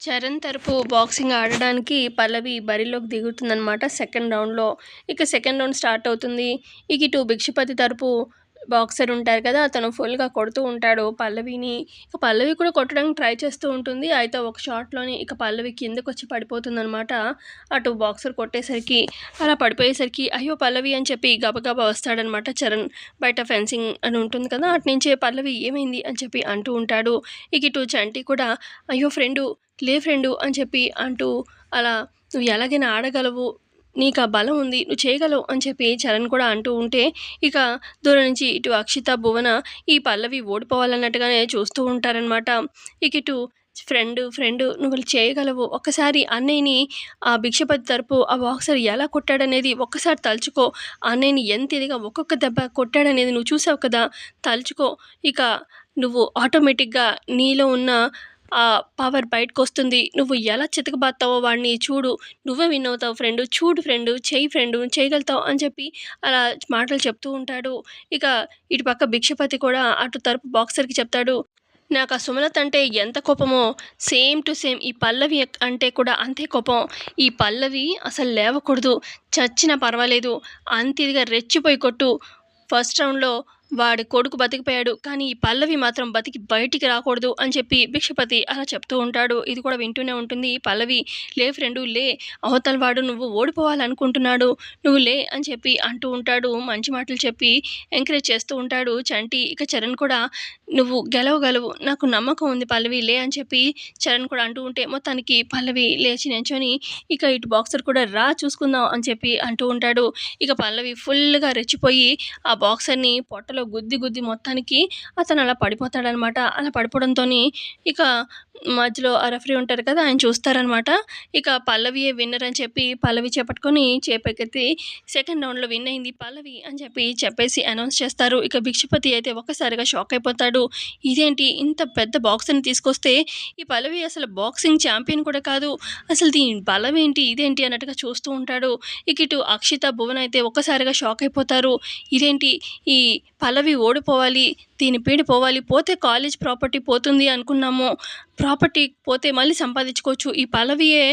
చరణ్ తరపు బాక్సింగ్ ఆడడానికి పల్లవి బరిలోకి దిగుతుందనమాట సెకండ్ రౌండ్లో. ఇక సెకండ్ రౌండ్ స్టార్ట్ అవుతుంది. ఇక ఇటు భిక్షపతి తరపు బాక్సర్ ఉంటారు కదా అతను ఫుల్గా కొడుతూ ఉంటాడు పల్లవిని. ఇక పల్లవి కూడా కొట్టడానికి ట్రై చేస్తూ ఉంటుంది. అయితే ఒక షాట్లోని ఇక పల్లవి కిందకు వచ్చి పడిపోతుందనమాట అటు బాక్సర్ కొట్టేసరికి. అలా పడిపోయేసరికి అయ్యో పల్లవి అని చెప్పి గబగబా వస్తాడనమాట చరణ్. బయట ఫెన్సింగ్ అని ఉంటుంది కదా అటు నుంచే పల్లవి ఏమైంది అని చెప్పి అంటూ ఉంటాడు. ఇక ఇటు చంటి కూడా అయ్యో ఫ్రెండు లే ఫ్రెండు అని చెప్పి అంటూ అలా నువ్వు ఎలాగైనా ఆడగలవు నీకు ఆ బలం ఉంది నువ్వు చేయగలవు అని చెప్పి చరణ్ కూడా అంటూ ఉంటే ఇక దూరం నుంచి ఇటు అక్షిత భువన ఈ పల్లవి ఓడిపోవాలన్నట్టుగానే చూస్తూ ఉంటారనమాట ఇక ఇటు ఫ్రెండ్ ఫ్రెండ్ నువ్వు చేయగలవు ఒక్కసారి అన్నయ్యని ఆ భిక్షపతి తరపు ఆ బాక్సర్ ఎలా కొట్టాడనేది ఒక్కసారి తలుచుకో అన్నయ్యని ఎంత ఇదిగా ఒక్కొక్క దెబ్బ కొట్టాడనేది నువ్వు చూసావు కదా తలుచుకో ఇక నువ్వు ఆటోమేటిక్గా నీలో ఉన్న ఆ పవర్ బయటకు వస్తుంది నువ్వు ఎలా చితకబాతావో వాడిని చూడు. నువ్వే విన్ అవుతావు ఫ్రెండ్ చూడు ఫ్రెండ్ చేయి ఫ్రెండ్ చేయగలుగుతావు అని చెప్పి అలా మాటలు చెప్తూ ఉంటాడు. ఇక ఇటు పక్క భిక్షపతి కూడా అటు తరపు బాక్సర్కి చెప్తాడు. నాకు ఆ సుమలత అంటే ఎంత కోపమో సేమ్ టు సేమ్ ఈ పల్లవి అంటే కూడా అంతే కోపం. ఈ పల్లవి అసలు లేవకూడదు. చచ్చినా పర్వాలేదు. అంత ఇదిగా రెచ్చిపోయి కొట్టు. ఫస్ట్ రౌండ్లో వాడి కొడుకు బతికిపోయాడు. కానీ ఈ పల్లవి మాత్రం బతికి బయటికి రాకూడదు అని చెప్పి భిక్షపతి అలా చెప్తూ ఉంటాడు. ఇది కూడా వింటూనే ఉంటుంది. పల్లవి లే ఫ్రెండు లే. అవతల వాడు నువ్వు ఓడిపోవాలనుకుంటున్నాడు. నువ్వు లే అని చెప్పి అంటూ ఉంటాడు. మంచి మాటలు చెప్పి ఎంకరేజ్ చేస్తూ ఉంటాడు. చంటి ఇక చరణ్ కూడా నువ్వు గెలవగలవు నాకు నమ్మకం ఉంది పల్లవి లే అని చెప్పి చరణ్ కూడా అంటూ ఉంటే మొత్తానికి పల్లవి లేచి నించొని ఇక ఇటు బాక్సర్ కూడా రా చూసుకుందాం అని చెప్పి అంటూ ఉంటాడు. ఇక పల్లవి ఫుల్గా రెచ్చిపోయి ఆ బాక్సర్ని పొట్టలో గుద్ది గుద్ది మొత్తానికి అతను అలా పడిపోతాడనమాట. అలా పడిపోవడంతో ఇక మధ్యలో ఆ రెఫరీ ఉంటారు కదా ఆయన చూస్తారనమాట. ఇక పల్లవియే విన్నర్ అని చెప్పి పల్లవి చేపట్టుకొని చేపెక్కెత్తి సెకండ్ రౌండ్లో విన్ అయింది పల్లవి అని చెప్పి చెప్పేసి అనౌన్స్ చేస్తారు. ఇక భిక్షపతి అయితే ఒక్కసారిగా షాక్ అయిపోతాడు. ఇదేంటి? ఇంత పెద్ద బాక్స్ని తీసుకొస్తే ఈ పల్లవి అసలు బాక్సింగ్ ఛాంపియన్ కూడా కాదు. అసలు దీని బలం ఏంటి? ఇదేంటి? అన్నట్టుగా చూస్తూ ఉంటాడు. ఇక ఇటు అక్షిత భువన్ అయితే ఒక్కసారిగా షాక్ అయిపోతారు. ఇదేంటి? ఈ పల్లవి ఓడిపోవాలి దీని పీడి పోవాలి పోతే కాలేజ్ ప్రాపర్టీ పోతుంది అనుకున్నాము. ప్రాపర్టీ పోతే మళ్ళీ సంపాదించుకోవచ్చు. ఈ పల్లవియే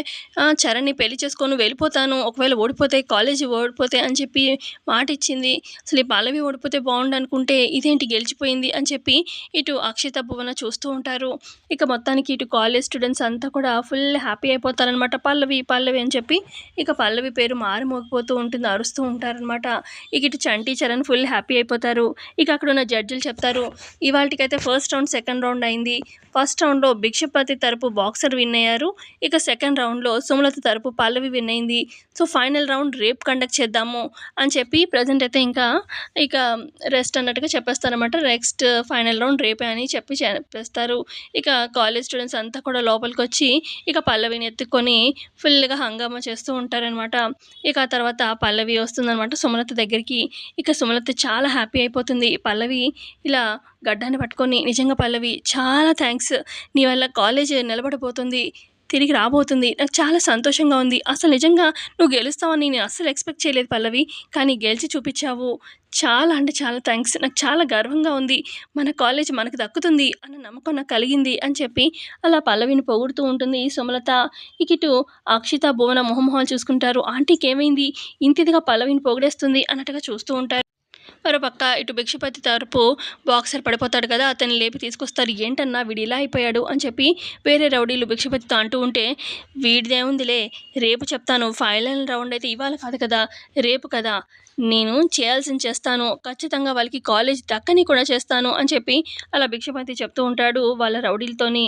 చరణ్ని పెళ్ళి చేసుకొని వెళ్ళిపోతాను. ఒకవేళ ఓడిపోతే కాలేజీ ఓడిపోతే అని చెప్పి మాట ఇచ్చింది. అసలు ఈ పల్లవి ఓడిపోతే బాగుండు అనుకుంటే ఇదేంటి గెలిచిపోయింది అని చెప్పి ఇటు అక్షిత భువన చూస్తూ ఉంటారు. ఇక మొత్తానికి ఇటు కాలేజ్ స్టూడెంట్స్ అంతా కూడా ఫుల్ హ్యాపీ అయిపోతారనమాట పల్లవి పల్లవి అని చెప్పి ఇక పల్లవి పేరు మారుమోగిపోతూ ఉంటుంది అరుస్తూ ఉంటారనమాట ఇక ఇటు చంటి చరణ్ ఫుల్ హ్యాపీ అయిపోతారు. ఇక అక్కడ ఉన్న జడ్జిలు చెప్తారు ఇవాళకైతే ఫస్ట్ రౌండ్ సెకండ్ రౌండ్ అయింది. ఫస్ట్ రౌండ్లో భిక్షపతి తరపు బాక్సర్ విన్ అయ్యారు. ఇక సెకండ్ రౌండ్లో సుమలత తరపు పల్లవి విన్ అయింది. సో ఫైనల్ రౌండ్ రేపు కండక్ట్ చేద్దాము అని చెప్పి ప్రజెంట్ అయితే ఇంకా ఇక రెస్ట్ అన్నట్టుగా చెప్పేస్తారనమాట నెక్స్ట్ ఫైనల్ రౌండ్ రేపే అని చెప్పి చెప్పేస్తారు. ఇక కాలేజ్ స్టూడెంట్స్ అంతా కూడా లోపలికి వచ్చి ఇక పల్లవిని ఎత్తుకొని ఫుల్గా హంగామా చేస్తూ ఉంటారనమాట ఇక ఆ తర్వాత పల్లవి వస్తుందన్నమాట సుమలత దగ్గరికి. ఇక సుమలత చాలా హ్యాపీ అయిపోతుంది. పల్లవి ఇలా గడ్డాన్ని పట్టుకొని నిజంగా పల్లవి చాలా థ్యాంక్స్ నీ వల్ల కాలేజ్ నిలబడబోతుంది తిరిగి రాబోతుంది. నాకు చాలా సంతోషంగా ఉంది. అసలు నిజంగా నువ్వు గెలుస్తావని నేను అస్సలు ఎక్స్పెక్ట్ చేయలేదు పల్లవి. కానీ గెలిచి చూపించావు. చాలా అంటే చాలా థ్యాంక్స్ నాకు చాలా గర్వంగా ఉంది. మన కాలేజ్ మనకు దక్కుతుంది అన్న నమ్మకం నాకు కలిగింది అని చెప్పి అలా పల్లవిని పొగుడుతూ ఉంటుంది సుమలత. ఇకిటు అక్షిత భువన మొహమొహాలు చూసుకుంటారు. ఆంటీకి ఏమైంది? ఇంతిదిగా పల్లవిని పొగిడేస్తుంది అన్నట్టుగా చూస్తూ ఉంటారు. మరో పక్క ఇటు భిక్షపతి తరపు బాక్సర్ పడిపోతాడు కదా అతన్ని లేపి తీసుకొస్తారు. ఏంటన్నా వీడు ఇలా అయిపోయాడు అని చెప్పి వేరే రౌడీలు భిక్షపతితో అంటూ ఉంటే వీడిదేముందిలే రేపు చెప్తాను. ఫైనల్ రౌండ్ అయితే ఇవాళ కాదు కదా రేపు కదా. నేను చేయాల్సింది చేస్తాను. ఖచ్చితంగా వాళ్ళకి కాలేజ్ దక్కని కూడా చేస్తాను అని చెప్పి అలా భిక్షపతి చెప్తూ ఉంటాడు వాళ్ళ రౌడీలతోని.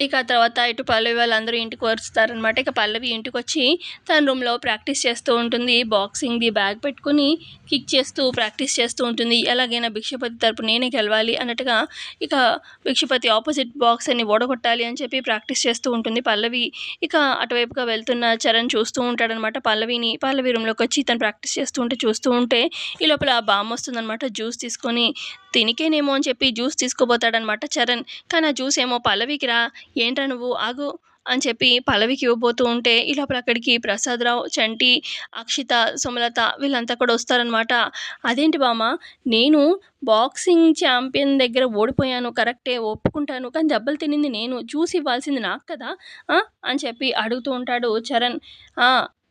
ఇక తర్వాత ఇటు పల్లవి వాళ్ళందరూ ఇంటికి వస్తారనమాట ఇక పల్లవి ఇంటికి వచ్చి తన రూమ్లో ప్రాక్టీస్ చేస్తూ ఉంటుంది. బాక్సింగ్ది బ్యాగ్ పెట్టుకుని కిక్ చేస్తూ ప్రాక్టీస్ చేస్తూ ఉంటుంది. ఎలాగైనా భిక్షపతి తరపు నేనే గెలవాలి అన్నట్టుగా ఇక భిక్షపతి ఆపోజిట్ బాక్స్ అని ఓడగొట్టాలి అని చెప్పి ప్రాక్టీస్ చేస్తూ ఉంటుంది. పల్లవి ఇక అటువైపుగా వెళ్తున్న చరణ్ చూస్తూ ఉంటాడనమాట పల్లవిని పల్లవి రూమ్లోకి వచ్చి తను ప్రాక్టీస్ చేస్తూ ఉంటే చూస్తూ ఉంటే ఈ లోపల ఆ బామ్మ వస్తుందనమాట జ్యూస్ తీసుకొని తినికేనేమో అని చెప్పి జ్యూస్ తీసుకోబోతాడనమాట చరణ్. కానీ ఆ జ్యూస్ ఏమో పల్లవికి రా ఏంట్రా నువ్వు? ఆగు అని చెప్పి పల్లవికి ఇవ్వబోతూ ఉంటే ఈ లోపల అక్కడికి ప్రసాదరావు చంటి అక్షిత సుమలత వీళ్ళంతా కూడా వస్తారనమాట అదేంటి బామ్మ? నేను బాక్సింగ్ ఛాంపియన్ దగ్గర ఓడిపోయాను కరెక్టే ఒప్పుకుంటాను కానీ దెబ్బలు తినింది నేను చూసి ఇవ్వాల్సింది నాకు కదా? అని చెప్పి అడుగుతూ ఉంటాడు చరణ్.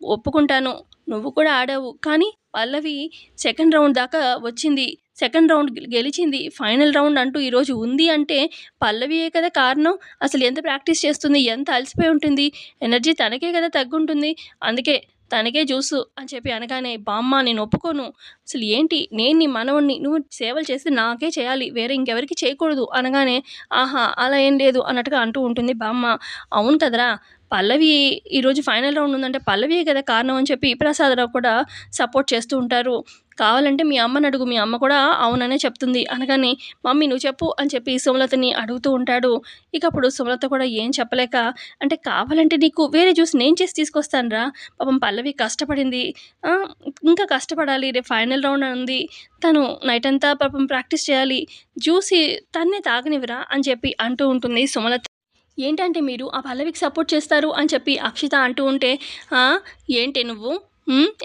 ఒప్పుకుంటాను నువ్వు కూడా ఆడావు కానీ పల్లవి సెకండ్ రౌండ్ దాకా వచ్చింది. సెకండ్ రౌండ్ గెలిచింది. ఫైనల్ రౌండ్ అంటూ ఈరోజు ఉంది అంటే పల్లవియే కదా కారణం? అసలు ఎంత ప్రాక్టీస్ చేస్తుంది? ఎంత అలసిపోయి ఉంటుంది? ఎనర్జీ తనకే కదా తగ్గుంటుంది. అందుకే తనకే జ్యూసు అని చెప్పి అనగానే బామ్మ నేను ఒప్పుకోను. అసలు ఏంటి? నేను నీ మనవణ్ణి నువ్వు సేవలు చేస్తే నాకే చేయాలి. వేరే ఇంకెవరికి చేయకూడదు. అనగానే ఆహా అలా ఏం లేదు అన్నట్టుగా అంటూ ఉంటుంది బామ్మ. అవును కదరా. పల్లవి ఈరోజు ఫైనల్ రౌండ్ ఉందంటే పల్లవియే కదా కారణం అని చెప్పి ప్రసాదరావు కూడా సపోర్ట్ చేస్తూ ఉంటారు. కావాలంటే మీ అమ్మని అడుగు మీ అమ్మ కూడా అవుననే చెప్తుంది. అనగానే మమ్మీ నువ్వు చెప్పు అని చెప్పి సుమలతని అడుగుతూ ఉంటాడు. ఇక అప్పుడు సుమలత కూడా ఏం చెప్పలేక అంటే కావాలంటే నీకు వేరే జ్యూస్ నేను చేసి తీసుకొస్తానురా పాపం పల్లవి కష్టపడింది. ఇంకా కష్టపడాలి. రేపు ఫైనల్ రౌండ్ ఉంది. తను నైట్ అంతా పాపం ప్రాక్టీస్ చేయాలి. జ్యూసి తన్నే తాగనివ్వరా అని చెప్పి అంటూ ఉంటుంది సుమలత. ఏంటంటే మీరు ఆ పల్లవికి సపోర్ట్ చేస్తారు అని చెప్పి అక్షిత అంటూ ఉంటే ఏంటి నువ్వు?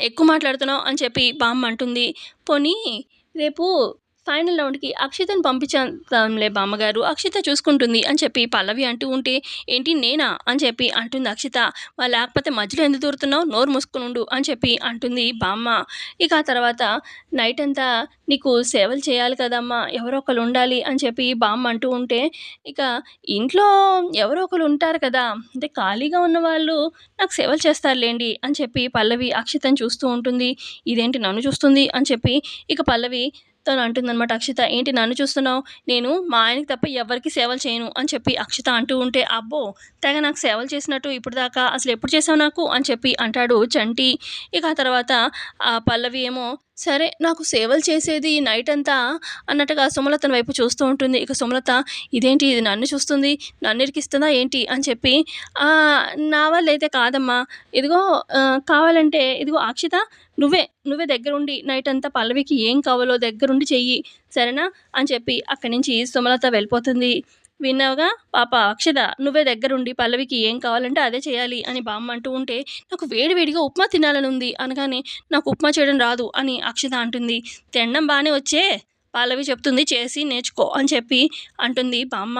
ఎక్కువ మాట్లాడుతున్నావు అని చెప్పి బామ్మ అంటుంది. పోనీ రేపు ఫైనల్ రౌండ్కి అక్షితను పంపించేద్దాంలే బామ్మగారు. అక్షిత చూసుకుంటుంది అని చెప్పి పల్లవి అంటూ ఉంటే ఏంటి నేనా? అని చెప్పి అంటుంది అక్షిత. లేకపోతే మధ్యలో ఎందుకు దూరుతున్నావు? నోరు మూసుకునుండు అని చెప్పి అంటుంది బామ్మ. ఇక ఆ తర్వాత నైట్ అంతా నీకు సేవలు చేయాలి కదమ్మా. ఎవరో ఒకరు ఉండాలి అని చెప్పి బామ్మ అంటూ ఉంటే ఇక ఇంట్లో ఎవరో ఒకరు ఉంటారు కదా. అంటే ఖాళీగా ఉన్న వాళ్ళు నాకు సేవలు చేస్తారులేండి అని చెప్పి పల్లవి అక్షితను చూస్తూ ఉంటుంది. ఇదేంటి నన్ను చూస్తుంది? అని చెప్పి ఇక పల్లవి తను అంటుందన్నమాట. అక్షిత ఏంటి నన్ను చూస్తున్నావు? నేను మా ఆయనకి తప్ప ఎవరికి సేవలు చేయను అని చెప్పి అక్షిత అంటూ ఉంటే అబ్బో తెగ నాకు సేవలు చేసినట్టు ఇప్పుడు దాకా అసలు ఎప్పుడు చేసావు నాకు? అని చెప్పి అంటాడు చంటి. ఇక ఆ తర్వాత ఆ పల్లవి ఏమో సరే నాకు సేవలు చేసేది నైట్ అంతా అన్నట్టుగా సుమలతన వైపు చూస్తూ ఉంటుంది. ఇక సుమలత ఇదేంటి? ఇది నన్ను చూస్తుంది. నన్ను ఇరికిస్తుందా ఏంటి? అని చెప్పి నా వల్ల అయితే కాదమ్మా. ఇదిగో కావాలంటే ఇదిగో అక్షిత నువ్వే నువ్వే దగ్గరుండి నైట్ అంతా పల్లవికి ఏం కావాలో దగ్గరుండి చెయ్యి. సరేనా? అని చెప్పి అక్కడి నుంచి సుమలత వెళ్ళిపోతుంది. విన్నావుగా? పాప అక్షత నువ్వే దగ్గరుండి పల్లవికి ఏం కావాలంటే అదే చేయాలి అని బామ్మ అంటూ ఉంటే నాకు వేడివేడిగా ఉప్మా తినాలని ఉంది అనగానే నాకు ఉప్మా చేయడం రాదు అని అక్షత అంటుంది. తినడం బాగానే వచ్చే? పల్లవి చెప్తుంది చేసి నేర్చుకో అని చెప్పి అంటుంది బామ్మ.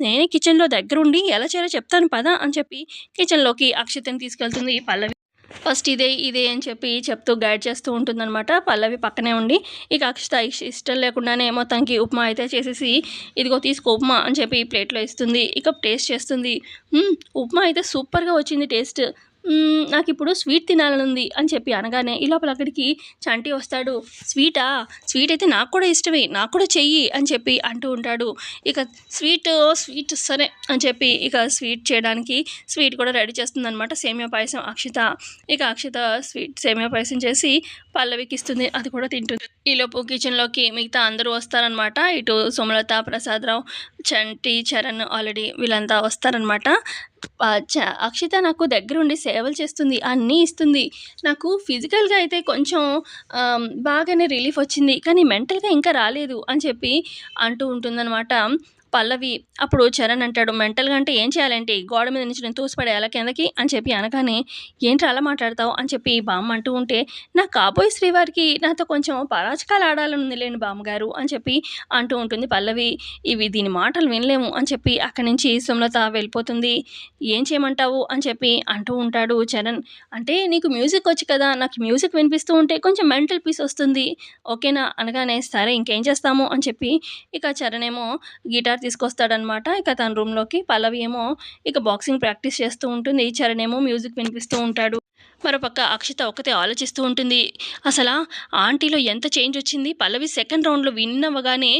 నేనే కిచెన్లో దగ్గరుండి ఎలా చేయాలో చెప్తాను పదా అని చెప్పి కిచెన్లోకి అక్షతని తీసుకెళ్తుంది పల్లవి. ఫస్ట్ ఇదే ఇదే అని చెప్పి చెప్తూ గైడ్ చేస్తూ ఉంటుందన్నమాట. పల్లవి పక్కనే ఉండి ఇక అక్షిత ఇష్టం లేకుండానే మొత్తానికి ఉప్మా అయితే చేసేసి ఇదిగో తీసుకో ఉప్మా అని చెప్పి ప్లేట్లో ఇస్తుంది. ఇక టేస్ట్ చేస్తుంది. ఉప్మా అయితే సూపర్గా వచ్చింది టేస్ట్ నాకు ఇప్పుడు స్వీట్ తినాలని ఉంది అని చెప్పి అనగానే ఈ లోపల అక్కడికి చంటి వస్తాడు. స్వీటా? స్వీట్ అయితే నాకు కూడా ఇష్టమే నాకు కూడా చెయ్యి అని చెప్పి అంటూ ఉంటాడు. ఇక స్వీట్ స్వీట్ సరే అని చెప్పి ఇక స్వీట్ చేయడానికి స్వీట్ కూడా రెడీ చేస్తుంది అనమాట సేమియా పాయసం అక్షిత. ఇక అక్షిత స్వీట్ సేమియా పాయసం చేసి పల్లవికి ఇస్తుంది అది కూడా తింటుంది. ఈలోపు కిచెన్లోకి మిగతా అందరూ వస్తారనమాట ఇటు సుమలత ప్రసాదరావు చంటి చరణ్ ఆల్రెడీ వీళ్ళంతా వస్తారనమాట అక్షిత నాకు దగ్గరుండి సేవలు చేస్తుంది అన్నీ ఇస్తుంది. నాకు ఫిజికల్గా అయితే కొంచెం బాగానే రిలీఫ్ వచ్చింది. కానీ మెంటల్గా ఇంకా రాలేదు అని చెప్పి అంటూ ఉంటుందన్నమాట. పల్లవి అప్పుడు చరణ్ అంటాడు మెంటల్గా అంటే ఏం చేయాలంటే గోడ మీద నుంచి నేను తోసిపడేయాలా కిందకి? అని చెప్పి అనగానే ఏంటి అలా మాట్లాడతావు? అని చెప్పి బామ్మ అంటూ ఉంటే నా కాబోయే శ్రీవారికి నాతో కొంచెం పరాచకాలు ఆడాలని ఉంది బామ్మగారు అని చెప్పి అంటూ ఉంటుంది పల్లవి. ఇవి దీని మాటలు వినలేము అని చెప్పి అక్కడి నుంచి సుమలత వెళ్ళిపోతుంది. ఏం చేయమంటావు? అని చెప్పి అంటూ ఉంటాడు చరణ్. అంటే నీకు మ్యూజిక్ వచ్చి కదా నాకు మ్యూజిక్ వినిపిస్తూ ఉంటే కొంచెం మెంటల్ పీస్ వస్తుంది. ఓకేనా? అనగానే సరే ఇంకేం చేస్తాము? అని చెప్పి ఇక చరణ్ ఏమో గిటార్ తీసుకొస్తాడనమాట. ఇక తన రూమ్లోకి పల్లవి ఏమో ఇక బాక్సింగ్ ప్రాక్టీస్ చేస్తూ ఉంటుంది. చరణ్ ఏమో మ్యూజిక్ వినిపిస్తూ ఉంటాడు. మరోపక్క అక్షిత ఒకతే ఆలోచిస్తూ ఉంటుంది. అసలు ఆంటీలో ఎంత చేంజ్ వచ్చింది? పల్లవి సెకండ్ రౌండ్లో విన్ అవ్వగానే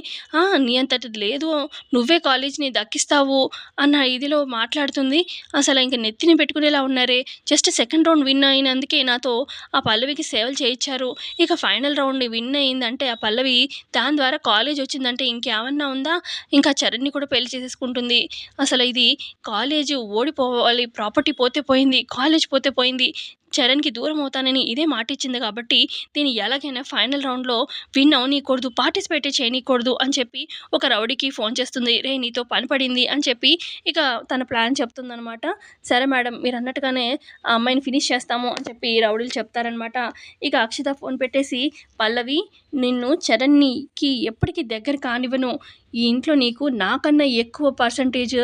నీ అంతటి లేదు. నువ్వే కాలేజ్ని దక్కిస్తావు అన్న ఇదిలో మాట్లాడుతుంది. అసలు ఇంక నెత్తిని పెట్టుకునేలా ఉన్నారే? జస్ట్ సెకండ్ రౌండ్ విన్ అయినందుకే నాతో ఆ పల్లవికి సేవలు చేయించారు. ఇక ఫైనల్ రౌండ్ విన్ అయిందంటే ఆ పల్లవి దాని ద్వారా కాలేజ్ వచ్చిందంటే ఇంకేమన్నా ఉందా? ఇంకా శరణ్ని కూడా పెళ్ళి చేసేసుకుంటుంది. అసలు ఇది కాలేజీ ఓడిపోవాలి ప్రాపర్టీ పోతే పోయింది కాలేజ్ పోతే పోయింది చరణ్‌కి దూరం అవుతానని ఇదే మాట ఇచ్చింది కాబట్టి దీన్ని ఎలాగైనా ఫైనల్ రౌండ్‌లో విన్ అవనీయకూడదు పార్టిసిపేట్ చేయనీయకూడదు అని చెప్పి ఒక రౌడీకి ఫోన్ చేస్తుంది. రే నీతో పని పడింది అని చెప్పి ఇక తన ప్లాన్ చెప్తుందనమాట. సరే మేడం మీరన్నట్టుగానే ఆ అమ్మాయిని ఫినిష్ చేస్తాము అని చెప్పి రౌడీలు చెప్తారనమాట. ఇక అక్షిత ఫోన్ పెట్టేసి పల్లవి నిన్ను చరణ్‌నికి ఎప్పటికి దగ్గర కానివ్వను. ఈ ఇంట్లో నీకు నాకన్నా ఎక్కువ పర్సెంటేజ్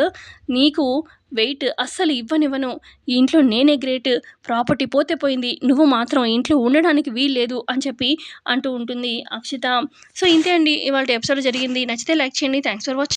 నీకు వెయిట్ అస్సలు ఇవ్వనివ్వను. ఈ ఇంట్లో నేనే గ్రేట్. ప్రాపర్టీ పోతే పోయింది. నువ్వు మాత్రం ఇంట్లో ఉండడానికి వీల్లేదు అని చెప్పి అంటూ ఉంటుంది అక్షిత. సో ఇంతే అండి ఇవాళ ఎపిసోడ్ జరిగింది. నచ్చితే లైక్ చేయండి. Thanks for watching.